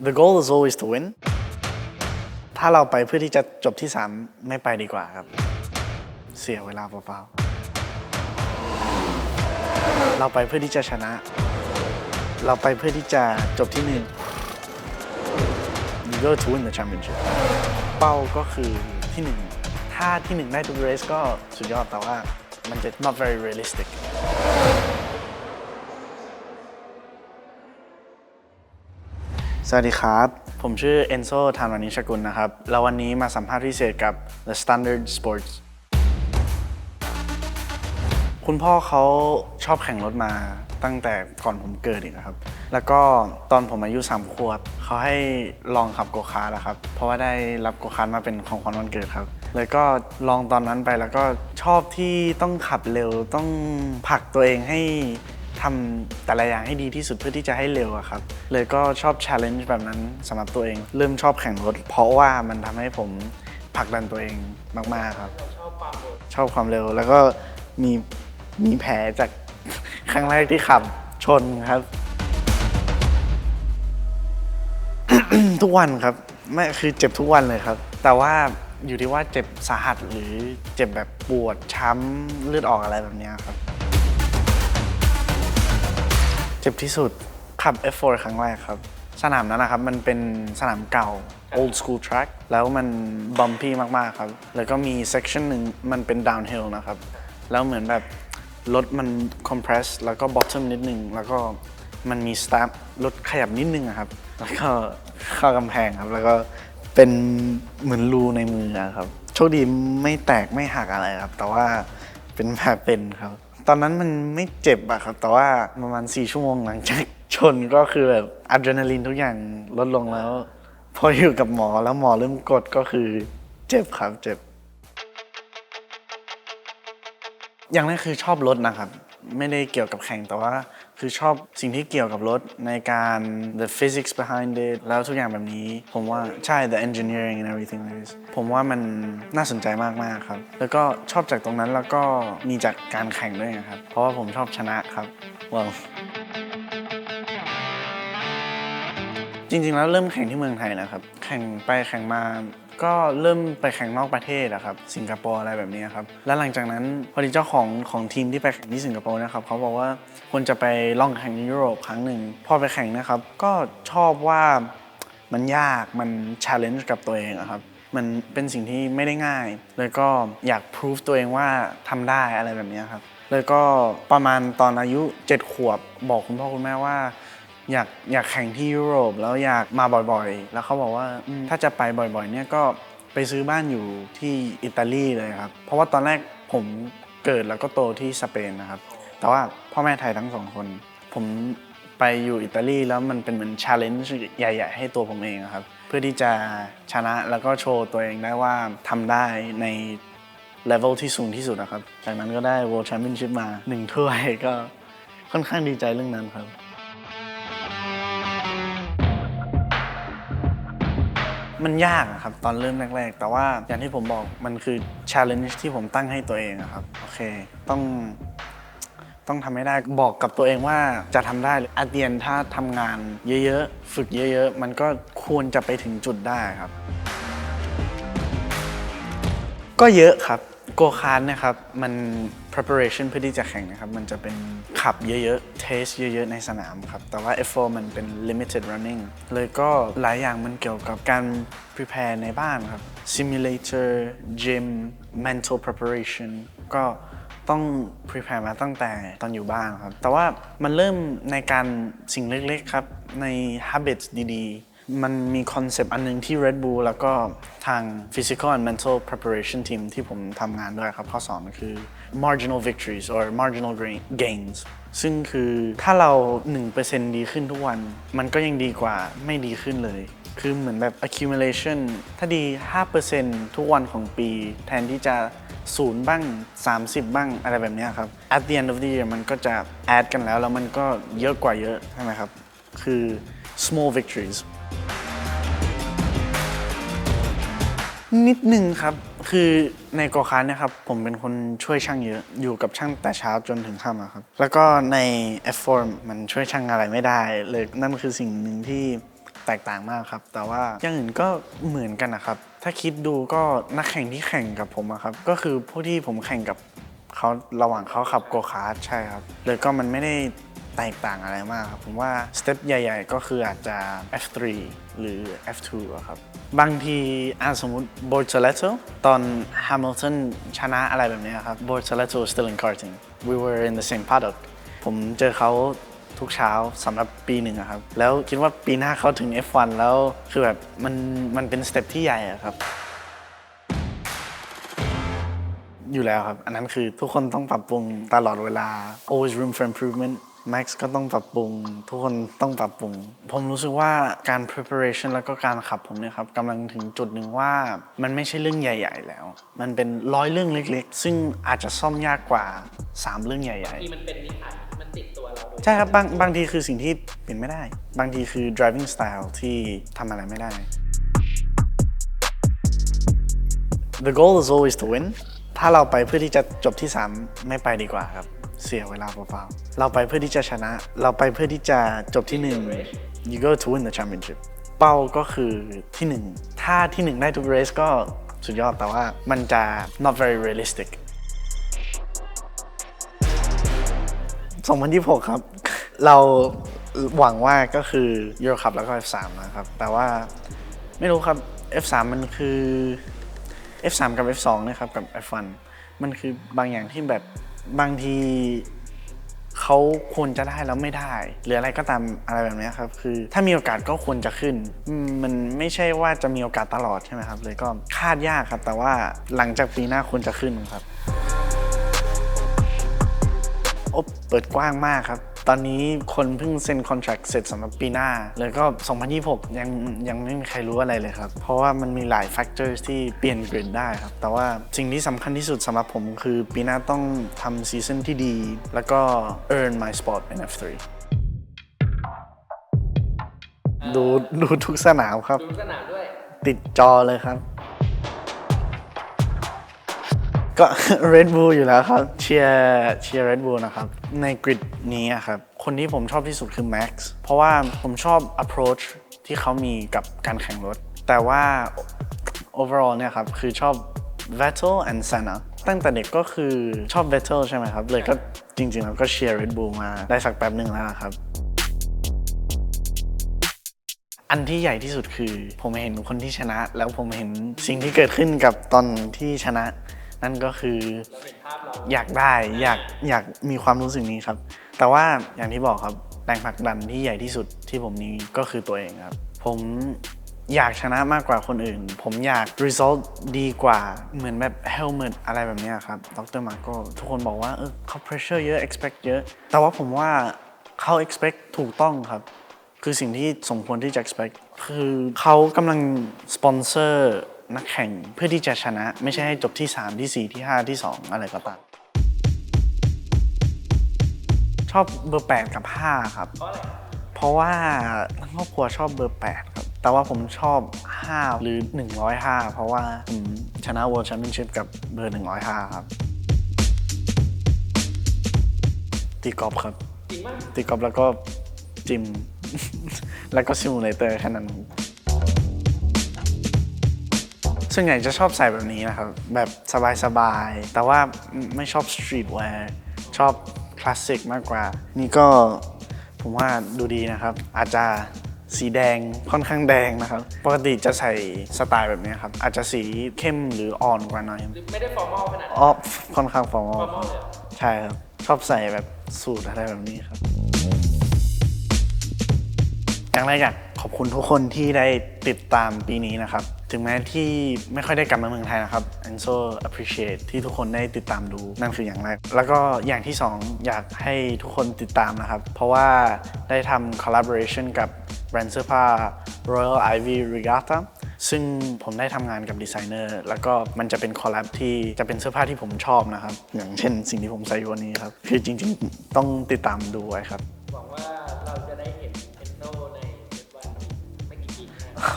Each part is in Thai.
the goal is always to win ถ้าเราไปเพื่อที่จะจบที่ 3 ไม่ไปดีกว่าครับ เสียเวลาเปล่าๆ เราไปเพื่อที่จะชนะ เราไปเพื่อที่จะจบที่หนึ่ง you go to win the championship เป้าก็คือที่หนึ่ง ถ้าที่หนึ่งได้ทุกเรสก็สุดยอดแต่ว่ามันจะ not very realistic สวัสดีครับ ผมชื่อเอนโซธานวานิชกุลนะครับ แล้ววันนี้มาสัมภาษณ์พิเศษกับ The Standard Sports คุณพ่อเขาชอบแข่งรถมาตั้งแต่ก่อนผมเกิดอีกครับ แล้วก็ตอนผมอายุสามขวบเขาให้ลองขับโกคาร์ทอะครับ เพราะว่าได้รับโกคาร์ทมาเป็นของขวัญวันเกิดครับ เลยก็ลองตอนนั้นไปแล้วก็ชอบที่ต้องขับเร็วต้องผลักตัวเองให้ ทำแต่ละอย่างให้ดีที่สุดเพื่อที่จะให้เร็วอะครับ เลยก็ชอบ challenge แบบนั้นสำหรับตัวเอง เริ่มชอบแข่งรถ เพราะว่ามันทำให้ผมผลักดันตัวเองมาก ๆ ครับ ชอบความเร็วแล้วก็มีมีแผลจากครั้งแรกที่ขับชนครับ ทุกวันครับไม่คือเจ็บทุกวันเลยครับ แต่ว่าอยู่ที่ว่าเจ็บสาหัสหรือเจ็บแบบปวดช้ำเลือดออกอะไรแบบนี้ครับ เจ็บที่สุดขับ F4 ครั้งแรกครับ สนามนั้นนะครับ มันเป็นสนามเก่า old school track แล้วมันบัมพี่มาก ๆ ครับ แล้วก็มี section หนึ่งมันเป็น downhill นะครับ แล้วเหมือนแบบรถมัน compress แล้วก็ bottom นิดนึง แล้วก็มันมี step รถขยับนิดนึงอะครับ แล้วก็เข้ากำแพงครับ แล้วก็เป็นเหมือนรูในมืออะครับ โชคดีไม่แตกไม่หักอะไรครับ แต่ว่าเป็นแผลเป็นครับ ตอนนั้นมันไม่เจ็บอะครับ แต่ว่าประมาณ4ชั่วโมงหลังจากชนก็คือแบบอะดรีนาลีนทุกอย่างลดลงแล้ว พออยู่กับหมอแล้วหมอเริ่มกดก็คือเจ็บครับเจ็บ อย่างแรกคือชอบรถนะครับ ไม่ได้เกี่ยวกับแข่งแต่ว่า คือชอบสิ่งที่เกี่ยวกับรถในการ the physics behind it แล้วทุกอย่างแบบนี้ ผมว่าใช่ the engineering and everything like this ผมว่ามันน่าสนใจมากๆครับ แล้วก็ชอบจากตรงนั้นแล้วก็มีจากการแข่งด้วยครับ เพราะว่าผมชอบชนะครับว้าวจริงๆ แล้วเริ่มแข่งที่เมืองไทยนะครับ แข่งไปแข่งมา ก็เริ่มไปแข่งนอกประเทศอะครับสิงคโปร์อะไรแบบนี้ครับแล้วหลังจากนั้นพอดีเจ้าของของทีมที่ไปแข่งที่สิงคโปร์นะครับเขาบอกว่าควรจะไปล่องแข่งในยุโรปครั้งหนึ่งพอไปแข่งนะครับ ก็ชอบว่ามันยากมัน challenge กับตัวเองอะครับมันเป็นสิ่งที่ไม่ได้ง่ายเลยก็อยากพิสูจตัวเองว่าทำได้อะไรแบบนี้ครับเลยก็ประมาณตอนอายุ 7 ขวบบอกคุณพ่อคุณแม่ว่า อยากอยากแข่งที่ยุโรปแล้วอยากมาบ่อยๆ แล้วเขาบอกว่าอืมถ้าจะไปบ่อยๆเนี่ยก็ไปซื้อบ้านอยู่ที่อิตาลีเลยครับ เพราะว่าตอนแรกผมเกิดแล้วก็โตที่สเปนนะครับ แต่ว่าพ่อแม่ไทยทั้งสองคน ผมไปอยู่อิตาลีแล้วมันเป็นเหมือน challenge ใหญ่ ๆ ให้ตัวผมเองอะครับ เพื่อที่จะชนะแล้วก็โชว์ตัวเองได้ว่าทำได้ในเลเวลที่สูงที่สุดนะครับ จากนั้นก็ได้ World Championship มาหนึ่งถ้วยก็ค่อนข้างดีใจเรื่องนั้นครับ มันยากอะครับตอนเริ่มแรกๆ แต่ว่าอย่างที่ผมบอกมันคือ challenge ที่ผมตั้งให้ตัวเองอะครับโอเค ต้อง ต้องทำให้ได้บอกกับตัวเองว่าจะทำได้อาเดียนถ้าทำงานเยอะๆ ฝึกเยอะๆ มันก็ควรจะไปถึงจุดได้ครับ ก็เยอะครับ โกคาร์ดนะครับ มัน preparation เพื่อที่จะแข่งนะครับ มันจะเป็นขับเยอะๆ test เยอะๆ ในสนามครับ แต่ว่า F4 มันเป็น limited running เลยก็หลายอย่างมันเกี่ยวกับการ prepare ในบ้านครับ simulator gym mental preparation ก็ต้อง prepare มาตั้งแต่ตอนอยู่บ้านครับ แต่ว่ามันเริ่มในการสิ่งเล็กๆครับ ใน habits ดีๆ มันมีคอนเซปต์อันหนึงที่ Red Bull แล้วก็ทาง Physical and Mental Preparation Team ที่ผมทำงานด้วยครับข้อสอนคือ marginal victories or marginal gains ซึ่งคือถ้าเรา 1%ดีขึ้นทุกวัน มันก็ยังดีกว่าไม่ดีขึ้นเลย คือเหมือนแบบ accumulation ถ้าดี 5%ทุกวันของปี แทนที่จะศูนย์บ้าง 30 บ้างอะไรแบบนี้ครับ at the end of the year มันก็จะ add กันแล้ว แล้วมันก็เยอะกว่าเยอะ ใช่ไหมครับ คือ small victories นิดนึงครับ คือในโกคาร์ทเนะครับ ผมเป็นคนช่วยช่างเยอะ อยู่กับช่างแต่เช้าจนถึงค่ำอะครับ แล้วก็ใน F4 มันช่วยช่างอะไรไม่ได้เลยนั่นคือสิ่งหนึ่งที่แตกต่างมากครับ แต่ว่าอย่างอื่นก็เหมือนกันนะครับ ถ้าคิดดูก็นักแข่งที่แข่งกับผมอะครับ ก็คือผู้ที่ผมแข่งกับเขาระหว่างเขาขับโกคาร์ใช่ครับเลยก็มันไม่ได้ แตกต่างอะไรมากครับ ผมว่าสเต็ปใหญ่ ๆ ก็คืออาจจะ F3 หรือ F2 อะครับ บางทีอะสมมติ b o r t o l e t t o ตอน Hamilton ชนะอะไรแบบนี้ครับ b o r t o l e t t o still in karting we were in the same paddock ผมเจอเขาทุกเช้าสำหรับปีหนึ่งอะครับ แล้วคิดว่าปีหน้าเขาถึง F1 แล้วคือแบบมันมันเป็นสเต็ปที่ใหญ่อะครับอยู่แล้วครับ อันนั้นคือทุกคนต้องปรับปรุงตลอดเวลา always room for improvement Max ก็ต้องปรับปรุง ทุกคนต้องปรับปรุง ผมรู้สึกว่าการ preparation แล้วก็การขับผมเนี่ยครับกำลังถึงจุดหนึ่งว่ามันไม่ใช่เรื่องใหญ่ ๆ แล้ว มันเป็นร้อยเรื่องเล็ก ๆ ซึ่งอาจจะซ่อมยากกว่า 3 เรื่องใหญ่ที่มันเป็นนิสัยมันติดตัวเราโดยๆใช่ครับบางบางทีคือสิ่งที่เปลี่ยนไม่ได้ บางทีคือ driving style ที่ทำอะไรไม่ได้ The goal is always to win ถ้าเราไปเพื่อที่จะจบที่ 3 ไม่ไปดีกว่าครับ เสียเวลาเปล่าๆ เราไปเพื่อที่จะชนะ เราไปเพื่อที่จะจบที่1 you go to win the championship เป้าก็คือที่1ถ้าที่1ได้ทุกเรสก็สุดยอดแต่ว่ามันจะ not very realistic 2026 ครับ เราหวังว่าก็คือ Euro Cup แล้วก็ F3 นะครับ แต่ว่าไม่รู้ครับ F3 มันคือ F3 กับ F2 นะครับกับ F1 มันคือบางอย่างที่แบบ บางทีเขาควรจะได้แล้วไม่ได้ หรืออะไรก็ตามอะไรแบบนี้ครับ คือ ถ้ามีโอกาสก็ควรจะขึ้นมมันไม่ใช่ว่าจะมีโอกาสตลอดใช่ไหมครับ เลยก็คาดยากครับ แต่ว่าหลังจากปีหน้าควรจะขึ้นครับโอ้เปิดกว้างมากครับ ตอนนี้คนเพิ่งเซ็นคอนแท c t เสร็จสำหรับปีหน้าเลยก็ 2026 ยังยังไม่มีใครรู้อะไรเลยครับ เพราะว่ามันมีหลายแฟกเตอร์ที่เปลี่ยนกริดได้ครับ แต่ว่าสิ่งที่สำคัญที่สุดสำหรับผมคือปีหน้าต้องทำซีซั่นที่ดี แล้วก็ earn my spot in F3 ดูดูทุกสนามครับ ดูสนามด้วย ติดจอเลยครับ ก็ Red Bull อยู่แล้วครับ เชียร์เชียร์ Red Bull นะครับ ในกริดนี้อะครับ คนที่ผมชอบที่สุดคือ Max เพราะว่าผมชอบ approach ที่เขามีกับการแข่งรถ แต่ว่า overall เนี่ยครับ คือชอบ Vettel and Senna ตั้งแต่เด็กก็คือชอบ Vettel ใช่ไหมครับ เลยก็จริงๆแล้วก็เชียร์ Red Bull มาได้สักแป๊บหนึ่งแล้วครับ อันที่ใหญ่ที่สุดคือ ผมเห็นคนที่ชนะ แล้วผมเห็นสิ่งที่เกิดขึ้นกับตอนที่ชนะ นั่นก็คือเห็นภาพเราอยากได้อยากอยากมีความรู้สึกนี้ครับ แต่ว่าอย่างที่บอกครับแรงผลักดันที่ใหญ่ที่สุดที่ผมมีก็คือตัวเองครับ ผมอยากชนะมากกว่าคนอื่น ผมอยาก result ดีกว่าเหมือนแบบ helmet อะไรแบบเนี้ยครับ ดรมาโกทุกคนบอกว่าเออเขา pressure เยอะ expect เยอะ แต่ว่าผมว่าเขา expect ถูกต้องครับ คือสิ่งที่สมควรที่จะ expect คือเขากำลังสปอ นเซอร์นักแข่งเพื่อที่จะชนะ ไม่ใช่ให้จบที่ 3 ที่ 4 ที่ 5 ที่ 2 อะไรก็ตามชอบเบอร์ 8 กับ 5 ครับเพราะอะไรเพราะว่าทั้งครอบครัวชอบเบอร์ 8 ครับ แต่ว่าผมชอบ 5 หรือ 105 เพราะว่าผมชนะ World Championship กับเบอร์ 105 ครับตีกอล์ฟครับจริงมากตีกอล์ฟแล้วก็จิม แล้วก็ซิมูเลเตอร์แค่นั้น ส่วนใหญ่จะชอบใส่แบบนี้นะครับ แบบสบายๆ แต่ว่าไม่ชอบสตรีทแวร์ชอบคลาสสิกมากกว่า นี่ก็ผมว่าดูดีนะครับ อาจจะสีแดงค่อนข้างแดงนะครับ ปกติจะใส่สไตล์แบบนี้ครับ อาจจะสีเข้มหรืออ่อนกว่าหน่อย ไม่ได้ฟอร์มอลขนาดนั้นอ๋อค่อนข้างฟอร์มอฟลอร์มอลเลยเหรอใช่ครับ ชอบใส่แบบสูทอะไรแบบนี้ครับ อย่างแรกอยากขอบคุณทุกคนที่ได้ติดตามปีนี้นะครับ ถึงแม้ที่ไม่ค่อยได้กลับมาเมืองไทยนะครับ and so appreciate ที่ทุกคนได้ติดตามดูนั่นคืออย่างแรก แล้วก็อย่างที่สองอยากให้ทุกคนติดตามนะครับ เพราะว่าได้ทำ collaboration กับแบรนด์เสื้อผ้า Royal Ivy Regatta ซึ่งผมได้ทำงานกับดีไซเนอร์ แล้วก็มันจะเป็นคอลแลบที่จะเป็นเสื้อผ้าที่ผมชอบนะครับ อย่างเช่นสิ่งที่ผมใส่วันนี้ครับ คือจริงๆ ต้องติดตามดูไว้ครับ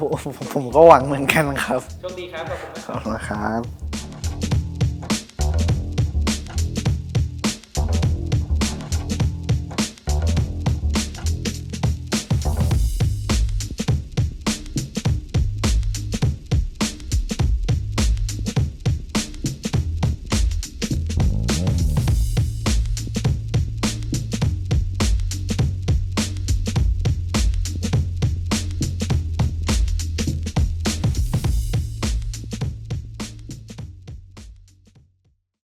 ผมผมก็หวังเหมือนกันครับ โชคดีครับขอบคุณมากขอบคุณครับ